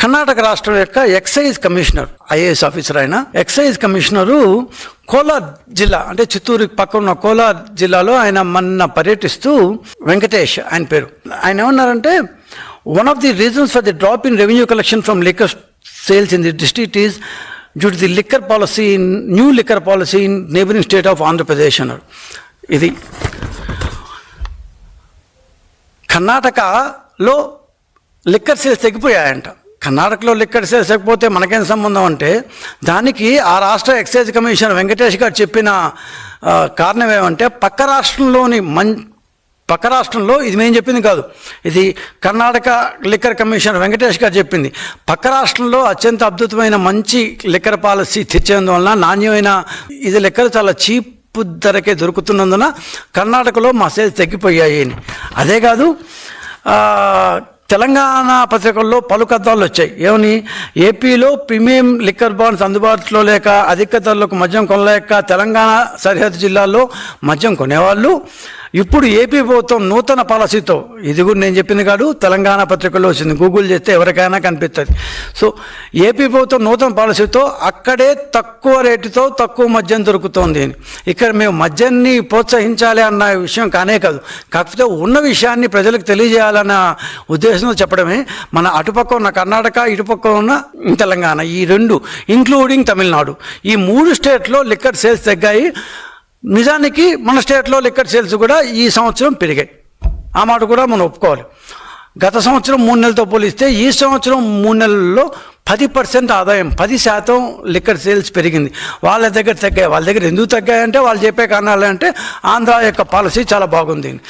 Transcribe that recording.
కర్ణాటక రాష్ట్రం యొక్క excise commissioner IAS officer ఆయన. ఎక్సైజ్ కమిషనరు కోలార్ జిల్లా అంటే చిత్తూరు పక్కన ఉన్న కోలార్ జిల్లాలో ఆయన మొన్న పర్యటిస్తూ వెంకటేష్ ఆయన పేరు. ఆయన ఏమన్నారంటే one of the reasons for the drop in revenue collection from liquor sales in the district is due to the liquor policy in new liquor policy in neighbouring state of Andhra Pradesh అన్నారు. ఇది కర్ణాటకలో liquor sales తగ్గిపోయాయంట కర్ణాటకలో liquor sales లేకపోతే మనకేం సంబంధం అంటే దానికి ఆ రాష్ట్ర ఎక్సైజ్ కమిషనర్ వెంకటేష్ గారు చెప్పిన కారణం ఏమంటే పక్క రాష్ట్రంలోని మం పక్క రాష్ట్రంలో ఇది మేము చెప్పింది కాదు. ఇది కర్ణాటక లిక్కర్ కమిషనర్ వెంకటేష్ గారు చెప్పింది. పక్క రాష్ట్రంలో అత్యంత అద్భుతమైన మంచి లిక్కర్ పాలసీ తెచ్చేందువలన నాణ్యమైన ఇది లిక్కర్ చాలా చీప్ ధరకే దొరుకుతున్నందున కర్ణాటకలో మా సేల్స్ తగ్గిపోయాయి అని. అదే కాదు తెలంగాణ పత్రికల్లో పలు కథలు వచ్చాయి. ఏమని? ఏపీలో ప్రీమియం లిక్కర్ బాండ్స్ అందుబాటులో లేక అధిక ధరలకు మద్యం కొనలేక తెలంగాణ సరిహద్దు జిల్లాల్లో మద్యం కొనేవాళ్ళు. ఇప్పుడు ఏపీ ప్రభుత్వం నూతన పాలసీతో ఇది కూడా నేను చెప్పింది కాదు తెలంగాణ పత్రికల్లో వచ్చింది. గూగుల్ చేస్తే ఎవరికైనా కనిపిస్తుంది. సో ఏపీ ప్రభుత్వం నూతన పాలసీతో అక్కడే తక్కువ రేటుతో తక్కువ మద్యం దొరుకుతోంది. అని ఇక్కడ మేము మద్యాన్ని ప్రోత్సహించాలి అన్న విషయం కానే కాదు. కాకపోతే ఉన్న విషయాన్ని ప్రజలకు తెలియజేయాలన్న ఉద్దేశంతో చెప్పడమే. మన అటుపక్క ఉన్న కర్ణాటక ఇటుపక్క ఉన్న తెలంగాణ ఈ రెండు ఇంక్లూడింగ్ తమిళనాడు. ఈ మూడు స్టేట్లో లిక్కర్ సేల్స్ తగ్గాయి. నిజానికి మన స్టేట్లో లిక్కర్ సేల్స్ కూడా ఈ సంవత్సరం పెరిగాయి. ఆ మాట కూడా మనం ఒప్పుకోవాలి. గత సంవత్సరం మూడు నెలలతో పోలిస్తే ఈ సంవత్సరం మూడు నెలల్లో పది పర్సెంట్ ఆదాయం పది శాతం లిక్కర్ సేల్స్ పెరిగింది. వాళ్ళ దగ్గర తగ్గాయి. వాళ్ళ దగ్గర ఎందుకు తగ్గాయంటే వాళ్ళు చెప్పే కారణాలు అంటే ఆంధ్ర యొక్క పాలసీ చాలా బాగుంది.